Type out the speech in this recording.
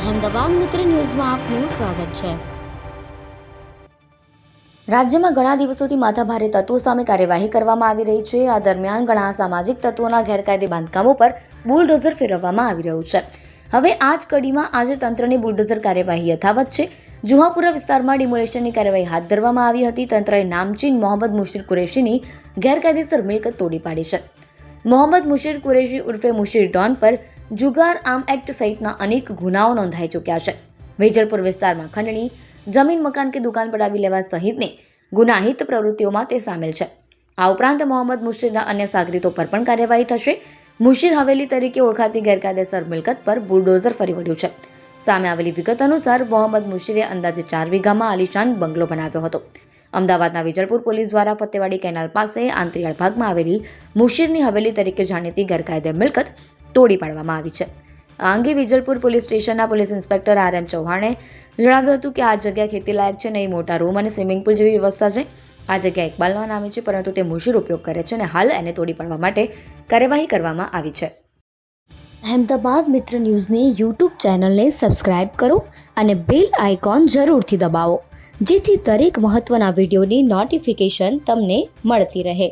અહેમદાબાદ મિત્ર ન્યૂઝમાં આપનું સ્વાગત છે. રાજ્યમાં ઘણા દિવસોથી માથાભારે તત્વો સામે કાર્યવાહી કરવામાં આવી રહી છે. આ દરમિયાન ઘણા સામાજિક તત્વોના ગેરકાયદે બાંધકામો પર બુલડોઝર ફેરવવામાં આવી રહ્યું છે. હવે આ જ કડીમાં આજે તંત્રની બુલડોઝર કાર્યવાહી યથાવત છે. જુહાપુરા વિસ્તારમાં ડિમોલેશનની કાર્યવાહી હાથ ધરવામાં આવી હતી. તંત્રએ નામચીન મોહમ્મદ મુશીર કુરેશીની ગેરકાયદેસર મિલકત તોડી પાડી છે. મોહમ્મદ મુશીર કુરેશી ઉર્ફે મુશીર ડોન પર જુગાર આમ એક્ટ સહિતના અનેક ગુનાઓ નોંધાઈ ચૂક્યા છે. વેજલપુર વિસ્તારમાં ખંડણી, જમીન, મકાન કે દુકાન પડાવી લેવા સહિતની ગુનાહિત પ્રવૃત્તિઓમાં તે સામેલ છે. આ ઉપરાંત મોહમ્મદ મુશીરના અન્ય સાગરીતો પર પણ કાર્યવાહી થશે. મુશીર હવેલી તરીકે ઓળખાતી ગેરકાયદેસર મિલકત પર બુલડોઝર ફરી વળ્યું છે. સામે આવેલી વિગત અનુસાર મોહમ્મદ મુશીરે અંદાજે ચાર વીઘામાં આલિશાન બંગલો બનાવ્યો હતો. અમદાવાદના વિજલપુર પોલીસ દ્વારા ફતેવાડી કેનાલ પાસે આંતરિયાળ ભાગમાં આવેલી મુશીરની હવેલી તરીકે જાણીતી ગેરકાયદે મિલકત તોડી પાડવામાં આવી છે. આ અંગે વિજલપુર પોલીસ સ્ટેશનના પોલીસ ઇન્સ્પેક્ટર આર એમ ચૌહાણે જણાવ્યું હતું કે આ જગ્યા ખેતીલાયક છે નહીં મોટા રૂમ અને સ્વિમિંગ પુલ જેવી વ્યવસ્થા છે. આ જગ્યા ઇકબાલના નામે છે, પરંતુ તે મુશીર ઉપયોગ કરે છે અને હાલ એને તોડી પાડવા માટે કાર્યવાહી કરવામાં આવી છે. અહેમદાબાદ મિત્ર ન્યૂઝની યુટ્યુબ ચેનલને સબસ્ક્રાઇબ કરો અને બેલ આઇકોન જરૂરથી દબાવો, જેથી દરેક મહત્ત્વના વિડીયોની નોટિફિકેશન તમને મળતી રહે.